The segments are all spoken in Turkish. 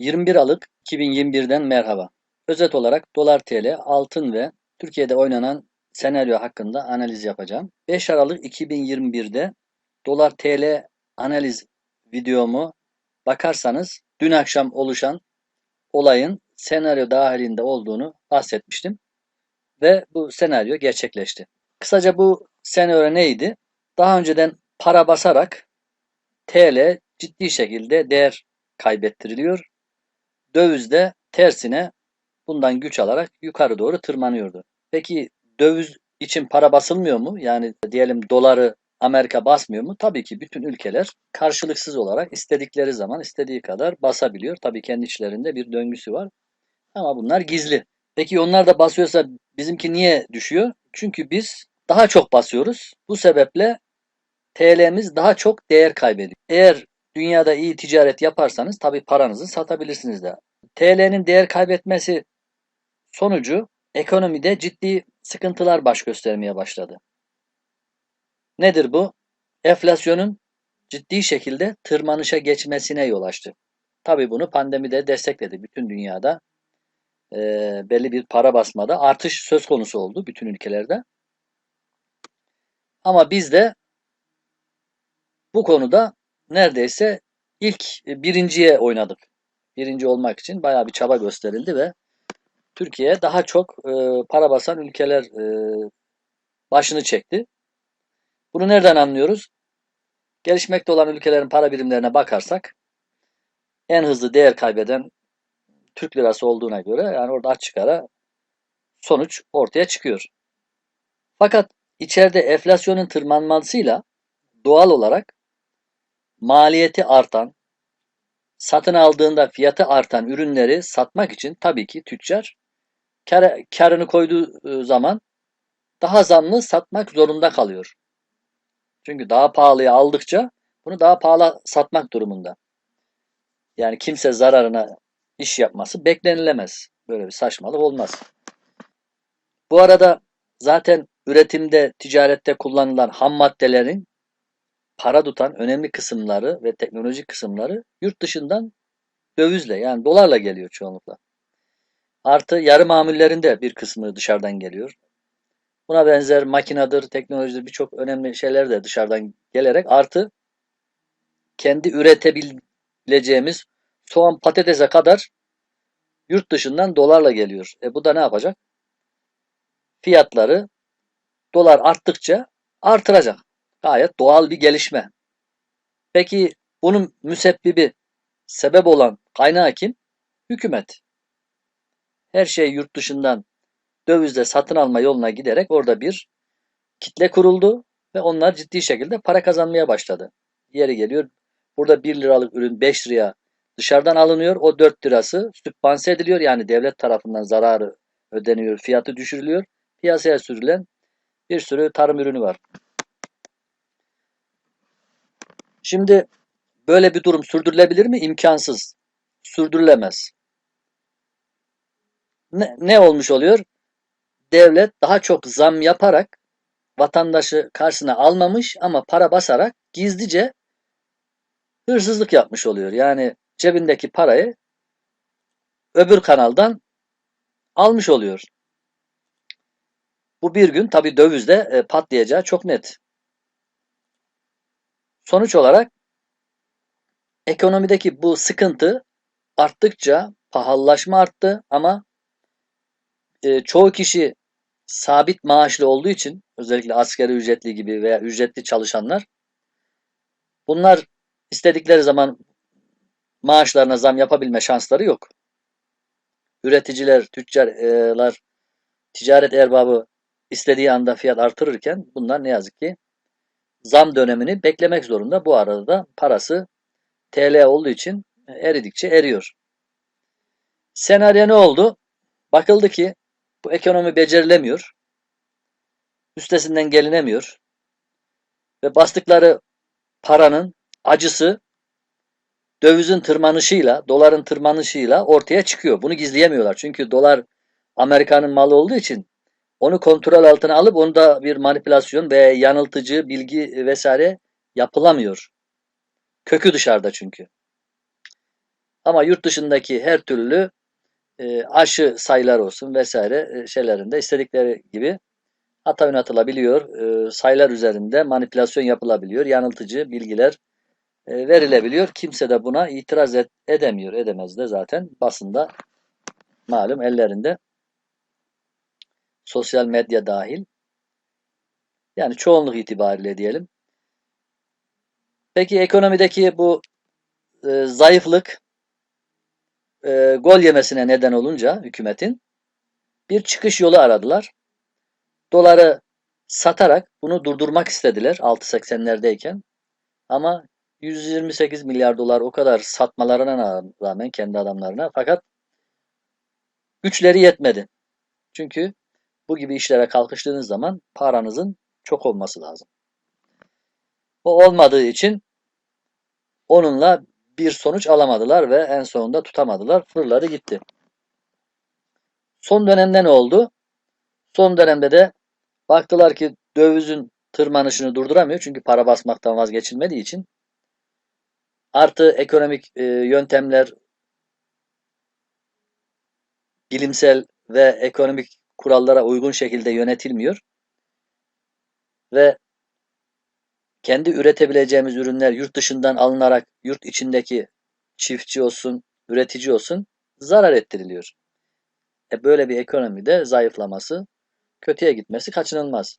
21 Aralık 2021'den merhaba. Özet olarak dolar TL, altın ve Türkiye'de oynanan senaryo hakkında analiz yapacağım. 5 Aralık 2021'de dolar TL analiz videomu bakarsanız dün akşam oluşan olayın senaryo dahilinde olduğunu bahsetmiştim. Ve bu senaryo gerçekleşti. Kısaca bu senaryo neydi? Daha önceden para basarak TL ciddi şekilde değer kaybettiriliyor. Döviz de tersine bundan güç alarak yukarı doğru tırmanıyordu. Peki döviz için para basılmıyor mu? Yani diyelim doları Amerika basmıyor mu? Tabii ki bütün ülkeler karşılıksız olarak istedikleri zaman istediği kadar basabiliyor. Tabii kendi içlerinde bir döngüsü var. Ama bunlar gizli. Peki onlar da basıyorsa bizimki niye düşüyor? Çünkü biz daha çok basıyoruz. Bu sebeple TL'miz daha çok değer kaybediyor. Eğer dünyada iyi ticaret yaparsanız tabii paranızı satabilirsiniz de. TL'nin değer kaybetmesi sonucu ekonomide ciddi sıkıntılar baş göstermeye başladı. Nedir bu? Enflasyonun ciddi şekilde tırmanışa geçmesine yol açtı. Tabii bunu pandemi de destekledi. Bütün dünyada e, belli bir para basmada artış söz konusu oldu bütün ülkelerde. Ama biz de bu konuda neredeyse ilk birinciye oynadık. Birinci olmak için bayağı bir çaba gösterildi ve Türkiye daha çok e, para basan ülkeler e, başını çekti. Bunu nereden anlıyoruz? Gelişmekte olan ülkelerin para birimlerine bakarsak en hızlı değer kaybeden Türk lirası olduğuna göre yani orada açık ara sonuç ortaya çıkıyor. Fakat içeride enflasyonun tırmanmasıyla doğal olarak maliyeti artan, satın aldığında fiyatı artan ürünleri satmak için tabii ki tüccar kar, karını koyduğu e, zaman daha zamlı satmak zorunda kalıyor. Çünkü daha pahalıya aldıkça bunu daha pahalı satmak durumunda. Yani kimse zararına iş yapması beklenilemez. Böyle bir saçmalık olmaz. Bu arada zaten üretimde, ticarette kullanılan ham maddelerin para tutan önemli kısımları ve teknolojik kısımları yurt dışından dövizle yani dolarla geliyor çoğunlukla. Artı yarı mamullerin de bir kısmı dışarıdan geliyor. Buna benzer makinedir, teknolojidir birçok önemli şeyler de dışarıdan gelerek artı kendi üretebileceğimiz soğan patatese kadar yurt dışından dolarla geliyor. E bu da ne yapacak? Fiyatları dolar arttıkça artıracak. Gayet doğal bir gelişme. Peki bunun müsebbibi, sebep olan kaynağı kim? Hükümet. Her şey yurt dışından dövizle satın alma yoluna giderek orada bir kitle kuruldu ve onlar ciddi şekilde para kazanmaya başladı. Yeri geliyor burada 1 liralık ürün 5 liraya dışarıdan alınıyor. O 4 lirası sübvanse ediliyor. Yani devlet tarafından zararı ödeniyor. Fiyatı düşürülüyor. Piyasaya sürülen bir sürü tarım ürünü var. Şimdi böyle bir durum sürdürülebilir mi? İmkansız. Sürdürülemez. Ne, ne olmuş oluyor? Devlet daha çok zam yaparak vatandaşı karşısına almamış ama para basarak gizlice hırsızlık yapmış oluyor. Yani cebindeki parayı öbür kanaldan almış oluyor. Bu bir gün tabi dövizde e, patlayacağı çok net. Sonuç olarak ekonomideki bu sıkıntı arttıkça pahalılaşma arttı ama e, çoğu kişi sabit maaşlı olduğu için özellikle askeri ücretli gibi veya ücretli çalışanlar bunlar istedikleri zaman maaşlarına zam yapabilme şansları yok. Üreticiler, tüccarlar, ticaret erbabı istediği anda fiyat artırırken bunlar ne yazık ki zam dönemini beklemek zorunda. Bu arada da parası TL olduğu için eridikçe eriyor. Senaryo ne oldu? Bakıldı ki bu ekonomi becerilemiyor. Üstesinden gelinemiyor. Ve bastıkları paranın acısı dövizin tırmanışıyla, doların tırmanışıyla ortaya çıkıyor. Bunu gizleyemiyorlar. Çünkü dolar Amerika'nın malı olduğu için onu kontrol altına alıp onu da bir manipülasyon ve yanıltıcı bilgi vesaire yapılamıyor. Kökü dışarıda çünkü. Ama yurt dışındaki her türlü e, aşı sayılar olsun vesaire e, şeylerinde istedikleri gibi hata yönetılabiliyor. E, sayılar üzerinde manipülasyon yapılabiliyor. Yanıltıcı bilgiler e, verilebiliyor. Kimse de buna itiraz et, edemiyor. Edemez de zaten basında malum ellerinde sosyal medya dahil. Yani çoğunluk itibariyle diyelim. Peki ekonomideki bu e, zayıflık e, gol yemesine neden olunca hükümetin bir çıkış yolu aradılar. Doları satarak bunu durdurmak istediler 6.80'lerdeyken. Ama 128 milyar dolar o kadar satmalarına rağmen kendi adamlarına fakat güçleri yetmedi. Çünkü bu gibi işlere kalkıştığınız zaman paranızın çok olması lazım. O olmadığı için onunla bir sonuç alamadılar ve en sonunda tutamadılar. Fırladı gitti. Son dönemde ne oldu? Son dönemde de baktılar ki dövizin tırmanışını durduramıyor. Çünkü para basmaktan vazgeçilmediği için. Artı ekonomik e, yöntemler bilimsel ve ekonomik kurallara uygun şekilde yönetilmiyor. Ve kendi üretebileceğimiz ürünler yurt dışından alınarak yurt içindeki çiftçi olsun, üretici olsun zarar ettiriliyor. E böyle bir ekonomide zayıflaması, kötüye gitmesi kaçınılmaz.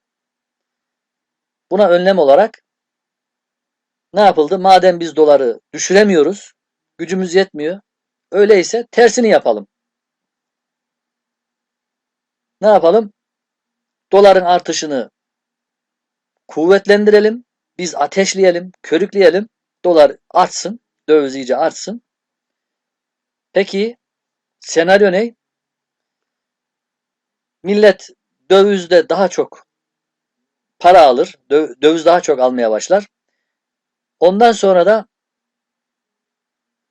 Buna önlem olarak ne yapıldı? Madem biz doları düşüremiyoruz, gücümüz yetmiyor, öyleyse tersini yapalım. Ne yapalım? Doların artışını kuvvetlendirelim, biz ateşleyelim, körükleyelim, dolar artsın, döviz iyice artsın. Peki senaryo ne? Millet dövizde daha çok para alır, döviz daha çok almaya başlar. Ondan sonra da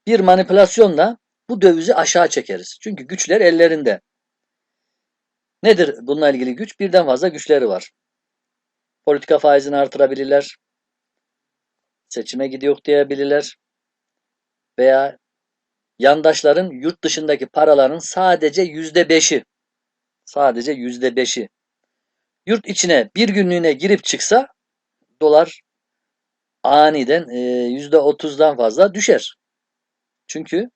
bir manipülasyonla bu dövizi aşağı çekeriz. Çünkü güçler ellerinde. Nedir bununla ilgili güç? Birden fazla güçleri var. Politika faizini artırabilirler. Seçime gidiyor diyebilirler. Veya yandaşların yurt dışındaki paraların sadece yüzde beşi sadece yüzde beşi yurt içine bir günlüğüne girip çıksa dolar aniden e, yüzde otuzdan fazla düşer. Çünkü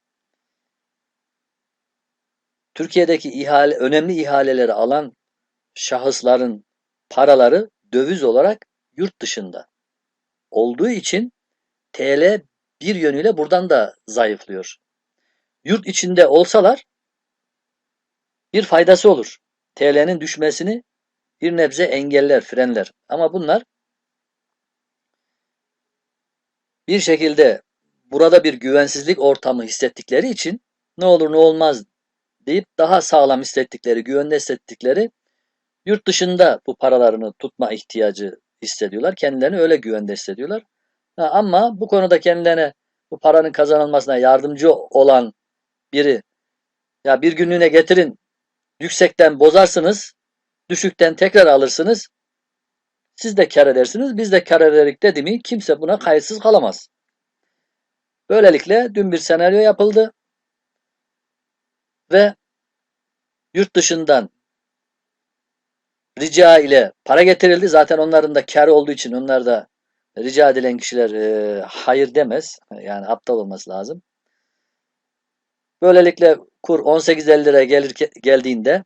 Türkiye'deki ihale, önemli ihaleleri alan şahısların paraları döviz olarak yurt dışında olduğu için TL bir yönüyle buradan da zayıflıyor. Yurt içinde olsalar bir faydası olur. TL'nin düşmesini bir nebze engeller, frenler. Ama bunlar bir şekilde burada bir güvensizlik ortamı hissettikleri için ne olur ne olmaz deyip daha sağlam hissettikleri, güvende hissettikleri yurt dışında bu paralarını tutma ihtiyacı hissediyorlar. Kendilerini öyle güvende hissediyorlar. Ha, ama bu konuda kendilerine bu paranın kazanılmasına yardımcı olan biri ya bir günlüğüne getirin yüksekten bozarsınız düşükten tekrar alırsınız siz de kar edersiniz biz de kar ederik dedi mi kimse buna kayıtsız kalamaz. Böylelikle dün bir senaryo yapıldı ve yurt dışından rica ile para getirildi. Zaten onların da kar olduğu için onlar da rica edilen kişiler e, hayır demez. Yani aptal olması lazım. Böylelikle kur 18.50 liraya gelir, geldiğinde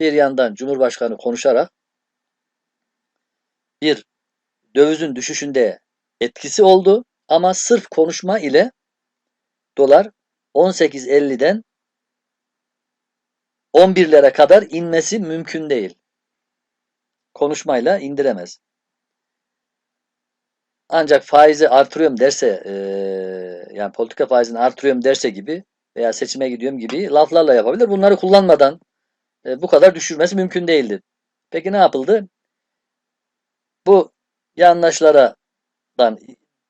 bir yandan Cumhurbaşkanı konuşarak bir dövizin düşüşünde etkisi oldu ama sırf konuşma ile dolar 18.50'den 11'lere kadar inmesi mümkün değil. Konuşmayla indiremez. Ancak faizi artırıyorum derse e, yani politika faizini artırıyorum derse gibi veya seçime gidiyorum gibi laflarla yapabilir. Bunları kullanmadan e, bu kadar düşürmesi mümkün değildi. Peki ne yapıldı? Bu yandaşlardan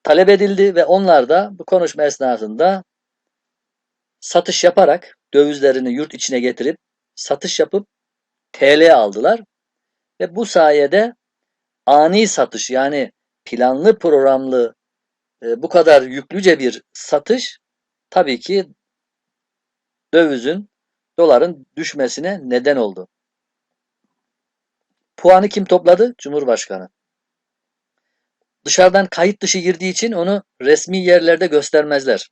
talep edildi ve onlar da bu konuşma esnasında satış yaparak dövizlerini yurt içine getirip satış yapıp TL aldılar ve bu sayede ani satış yani planlı programlı e, bu kadar yüklüce bir satış tabii ki dövizin, doların düşmesine neden oldu. Puanı kim topladı? Cumhurbaşkanı. Dışarıdan kayıt dışı girdiği için onu resmi yerlerde göstermezler.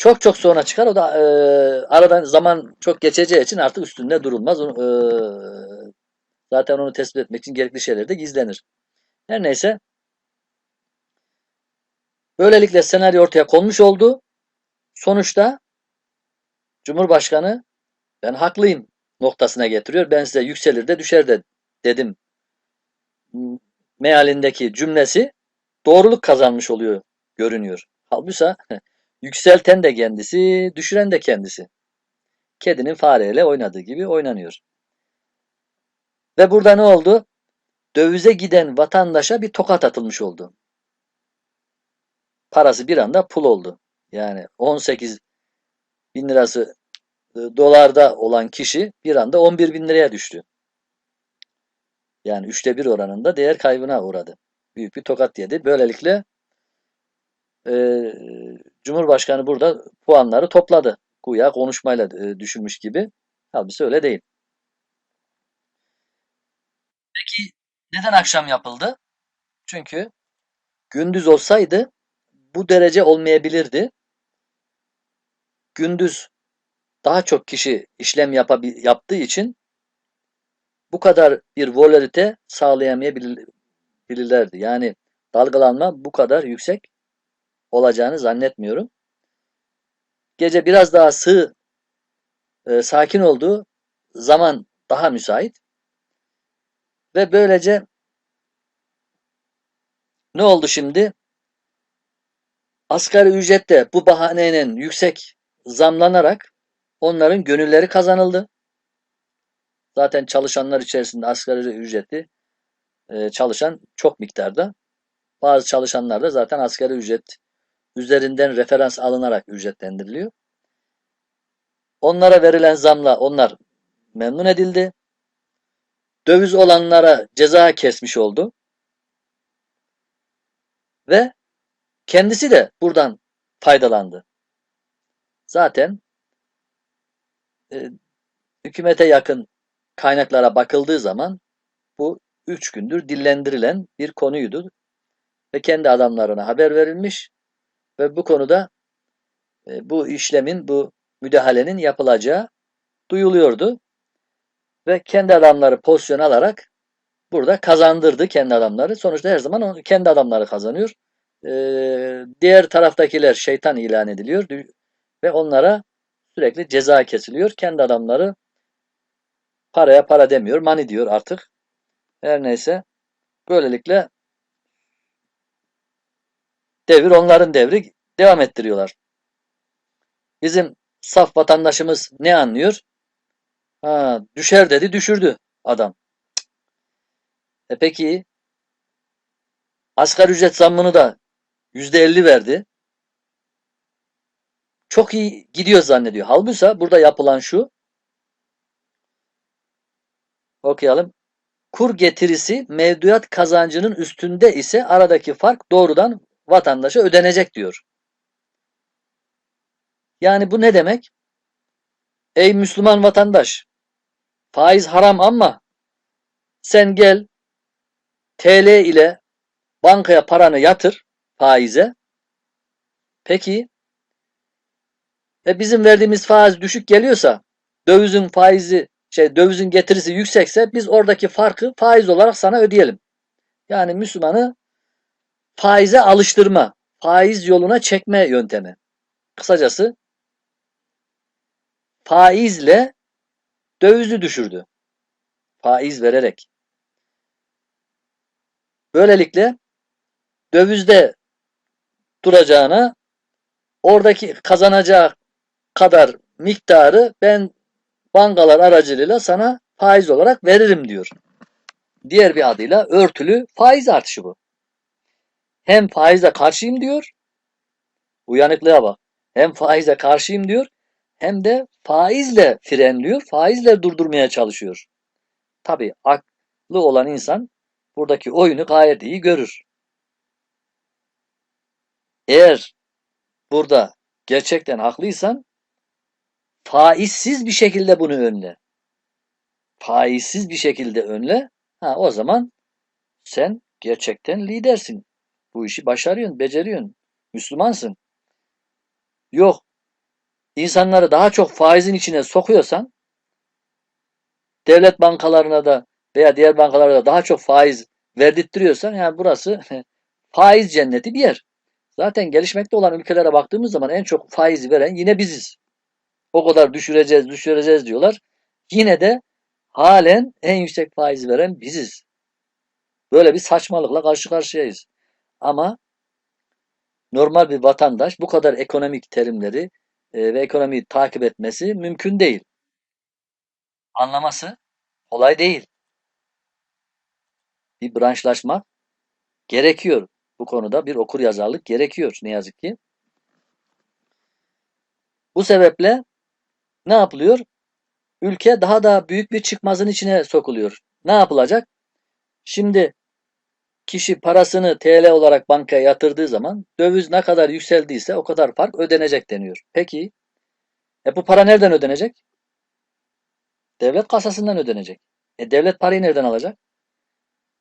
Çok çok sonra çıkar. O da e, aradan zaman çok geçeceği için artık üstünde durulmaz. Onu, e, zaten onu tespit etmek için gerekli şeyler de gizlenir. Her neyse. Böylelikle senaryo ortaya konmuş oldu. Sonuçta Cumhurbaşkanı ben haklıyım noktasına getiriyor. Ben size yükselir de düşer de dedim mealindeki cümlesi doğruluk kazanmış oluyor görünüyor. Halbuki yükselten de kendisi, düşüren de kendisi. Kedinin fareyle oynadığı gibi oynanıyor. Ve burada ne oldu? Dövize giden vatandaşa bir tokat atılmış oldu. Parası bir anda pul oldu. Yani 18 bin lirası e, dolarda olan kişi bir anda 11 bin liraya düştü. Yani üçte bir oranında değer kaybına uğradı. Büyük bir tokat yedi. Böylelikle e, Cumhurbaşkanı burada puanları topladı. Güya konuşmayla e, düşünmüş gibi. Halbuki öyle değil. Peki neden akşam yapıldı? Çünkü gündüz olsaydı bu derece olmayabilirdi. Gündüz daha çok kişi işlem yaptığı için bu kadar bir volatilite sağlayamayabilirlerdi. Yani dalgalanma bu kadar yüksek olacağını zannetmiyorum. Gece biraz daha sığ, e, sakin olduğu zaman daha müsait. Ve böylece ne oldu şimdi? Asgari ücrette bu bahaneyle yüksek zamlanarak onların gönülleri kazanıldı. Zaten çalışanlar içerisinde asgari ücreti e, çalışan çok miktarda. Bazı çalışanlar da zaten asgari ücret üzerinden referans alınarak ücretlendiriliyor. Onlara verilen zamla onlar memnun edildi. Döviz olanlara ceza kesmiş oldu. Ve kendisi de buradan faydalandı. Zaten e, hükümete yakın kaynaklara bakıldığı zaman bu üç gündür dillendirilen bir konuydu. Ve kendi adamlarına haber verilmiş ve bu konuda e, bu işlemin, bu müdahalenin yapılacağı duyuluyordu. Ve kendi adamları pozisyon alarak burada kazandırdı kendi adamları. Sonuçta her zaman kendi adamları kazanıyor. Ee, diğer taraftakiler şeytan ilan ediliyor ve onlara sürekli ceza kesiliyor. Kendi adamları Paraya para demiyor. Money diyor artık. Her neyse. Böylelikle devir onların devri devam ettiriyorlar. Bizim saf vatandaşımız ne anlıyor? Ha, düşer dedi düşürdü adam. E peki asgari ücret zammını da yüzde elli verdi. Çok iyi gidiyor zannediyor. Halbuki burada yapılan şu Okuyalım. Kur getirisi mevduat kazancının üstünde ise aradaki fark doğrudan vatandaşa ödenecek diyor. Yani bu ne demek? Ey Müslüman vatandaş, faiz haram ama sen gel TL ile bankaya paranı yatır faize. Peki e bizim verdiğimiz faiz düşük geliyorsa dövizin faizi şey dövizin getirisi yüksekse biz oradaki farkı faiz olarak sana ödeyelim. Yani Müslümanı faize alıştırma, faiz yoluna çekme yöntemi. Kısacası faizle dövizi düşürdü. Faiz vererek. Böylelikle dövizde duracağına oradaki kazanacağı kadar miktarı ben bankalar aracılığıyla sana faiz olarak veririm diyor. Diğer bir adıyla örtülü faiz artışı bu. Hem faize karşıyım diyor. Uyanıklığa bak. Hem faize karşıyım diyor. Hem de faizle frenliyor. Faizle durdurmaya çalışıyor. Tabi aklı olan insan buradaki oyunu gayet iyi görür. Eğer burada gerçekten haklıysan faizsiz bir şekilde bunu önle. Faizsiz bir şekilde önle. Ha o zaman sen gerçekten lidersin. Bu işi başarıyorsun, beceriyorsun. Müslümansın. Yok. İnsanları daha çok faizin içine sokuyorsan devlet bankalarına da veya diğer bankalara da daha çok faiz verdirtiyorsan yani burası faiz cenneti bir yer. Zaten gelişmekte olan ülkelere baktığımız zaman en çok faizi veren yine biziz. O kadar düşüreceğiz, düşüreceğiz diyorlar. Yine de halen en yüksek faiz veren biziz. Böyle bir saçmalıkla karşı karşıyayız. Ama normal bir vatandaş bu kadar ekonomik terimleri e, ve ekonomiyi takip etmesi mümkün değil. Anlaması kolay değil. Bir branşlaşma gerekiyor. Bu konuda bir okur yazarlık gerekiyor ne yazık ki. Bu sebeple ne yapılıyor? Ülke daha da büyük bir çıkmazın içine sokuluyor. Ne yapılacak? Şimdi kişi parasını TL olarak bankaya yatırdığı zaman döviz ne kadar yükseldiyse o kadar fark ödenecek deniyor. Peki e bu para nereden ödenecek? Devlet kasasından ödenecek. E devlet parayı nereden alacak?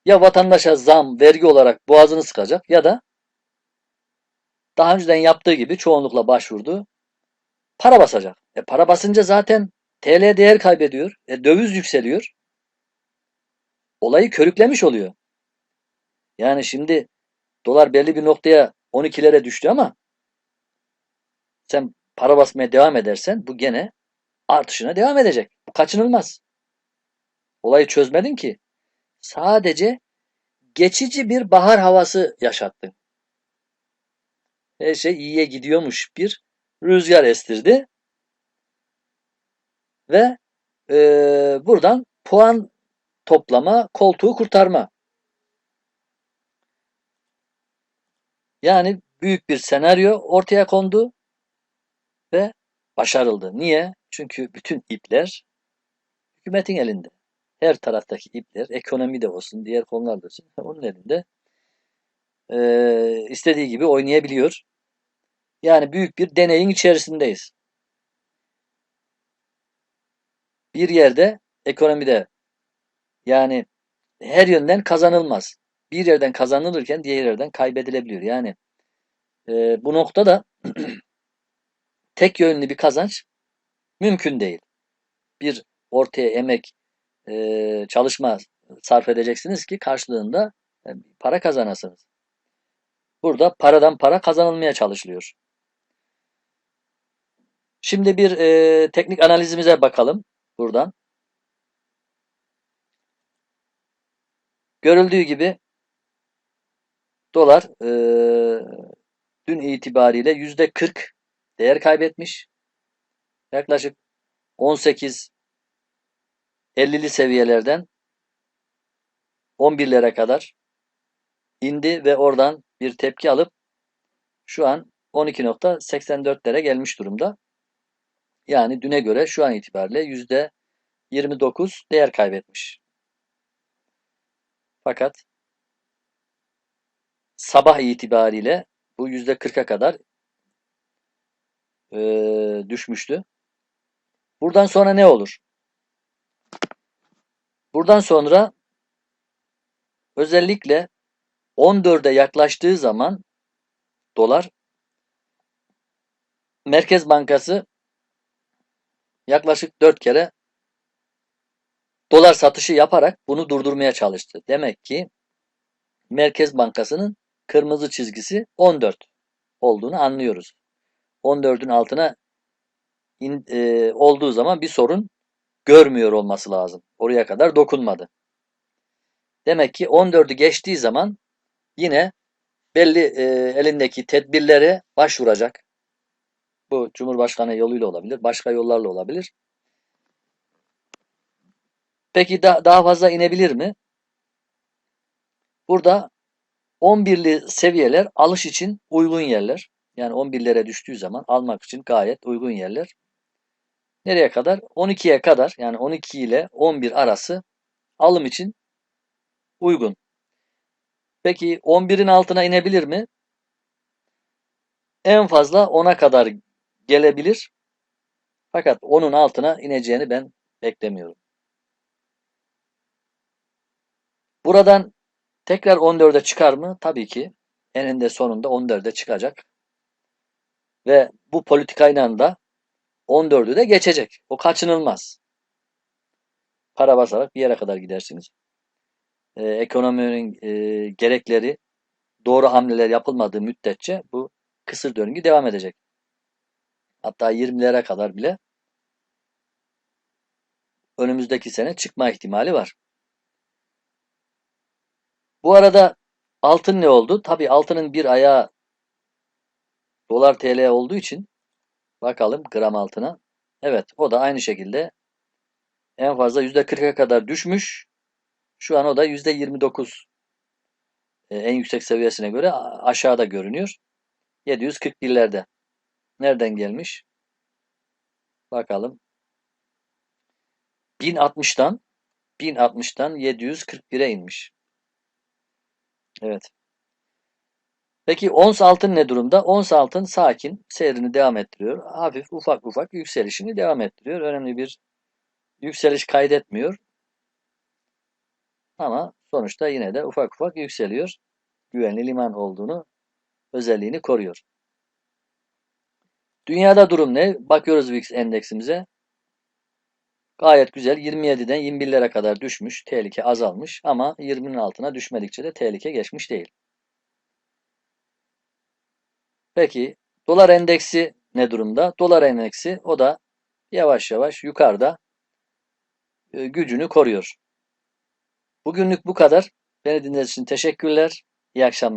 Ya vatandaşa zam, vergi olarak boğazını sıkacak ya da daha önceden yaptığı gibi çoğunlukla başvurdu. Para basacak. E para basınca zaten TL değer kaybediyor. E döviz yükseliyor. Olayı körüklemiş oluyor. Yani şimdi dolar belli bir noktaya 12'lere düştü ama sen para basmaya devam edersen bu gene artışına devam edecek. Bu kaçınılmaz. Olayı çözmedin ki. Sadece geçici bir bahar havası yaşattın. Her şey iyiye gidiyormuş bir rüzgar estirdi. Ve e, buradan puan toplama, koltuğu kurtarma. Yani büyük bir senaryo ortaya kondu ve başarıldı. Niye? Çünkü bütün ipler hükümetin elinde. Her taraftaki ipler, ekonomi de olsun, diğer konular da olsun, onun elinde. Ee, istediği gibi oynayabiliyor. Yani büyük bir deneyin içerisindeyiz. Bir yerde ekonomide yani her yönden kazanılmaz. Bir yerden kazanılırken diğer yerden kaybedilebiliyor. Yani e, bu noktada tek yönlü bir kazanç mümkün değil. Bir ortaya emek, e, çalışma sarf edeceksiniz ki karşılığında e, para kazanasınız. Burada paradan para kazanılmaya çalışılıyor. Şimdi bir e, teknik analizimize bakalım buradan. Görüldüğü gibi dolar e, dün itibariyle yüzde 40 değer kaybetmiş. Yaklaşık 18 50'li seviyelerden 11'lere kadar indi ve oradan bir tepki alıp şu an 12.84'lere gelmiş durumda. Yani düne göre şu an itibariyle %29 değer kaybetmiş. Fakat sabah itibariyle bu %40'a kadar e, düşmüştü. Buradan sonra ne olur? Buradan sonra özellikle 14'e yaklaştığı zaman dolar Merkez Bankası yaklaşık 4 kere dolar satışı yaparak bunu durdurmaya çalıştı. Demek ki Merkez Bankası'nın kırmızı çizgisi 14 olduğunu anlıyoruz. 14'ün altına in, e, olduğu zaman bir sorun görmüyor olması lazım. Oraya kadar dokunmadı. Demek ki 14'ü geçtiği zaman yine belli e, elindeki tedbirlere başvuracak. Bu Cumhurbaşkanı yoluyla olabilir, başka yollarla olabilir. Peki da, daha fazla inebilir mi? Burada 11'li seviyeler alış için uygun yerler. Yani 11'lere düştüğü zaman almak için gayet uygun yerler. Nereye kadar? 12'ye kadar yani 12 ile 11 arası alım için uygun. Peki 11'in altına inebilir mi? En fazla 10'a kadar gelebilir. Fakat onun altına ineceğini ben beklemiyorum. Buradan tekrar 14'e çıkar mı? Tabii ki eninde sonunda 14'e çıkacak. Ve bu politikayla da 14'ü de geçecek. O kaçınılmaz. Para basarak bir yere kadar gidersiniz. Ee, ekonominin e, gerekleri doğru hamleler yapılmadığı müddetçe bu kısır döngü devam edecek. Hatta 20'lere kadar bile önümüzdeki sene çıkma ihtimali var. Bu arada altın ne oldu? Tabii altının bir ayağı dolar TL olduğu için bakalım gram altına. Evet o da aynı şekilde en fazla %40'a kadar düşmüş. Şu an o da %29 e, en yüksek seviyesine göre aşağıda görünüyor. 741'lerde. Nereden gelmiş? Bakalım. 1060'tan 1060'tan 741'e inmiş. Evet. Peki ons altın ne durumda? Ons altın sakin seyrini devam ettiriyor. Hafif ufak ufak yükselişini devam ettiriyor. Önemli bir yükseliş kaydetmiyor. Ama sonuçta yine de ufak ufak yükseliyor. Güvenli liman olduğunu, özelliğini koruyor. Dünyada durum ne? Bakıyoruz VIX endeksimize. Gayet güzel. 27'den 21'lere kadar düşmüş. Tehlike azalmış ama 20'nin altına düşmedikçe de tehlike geçmiş değil. Peki dolar endeksi ne durumda? Dolar endeksi o da yavaş yavaş yukarıda e, gücünü koruyor. Bugünlük bu kadar. Beni dinlediğiniz için teşekkürler. İyi akşamlar.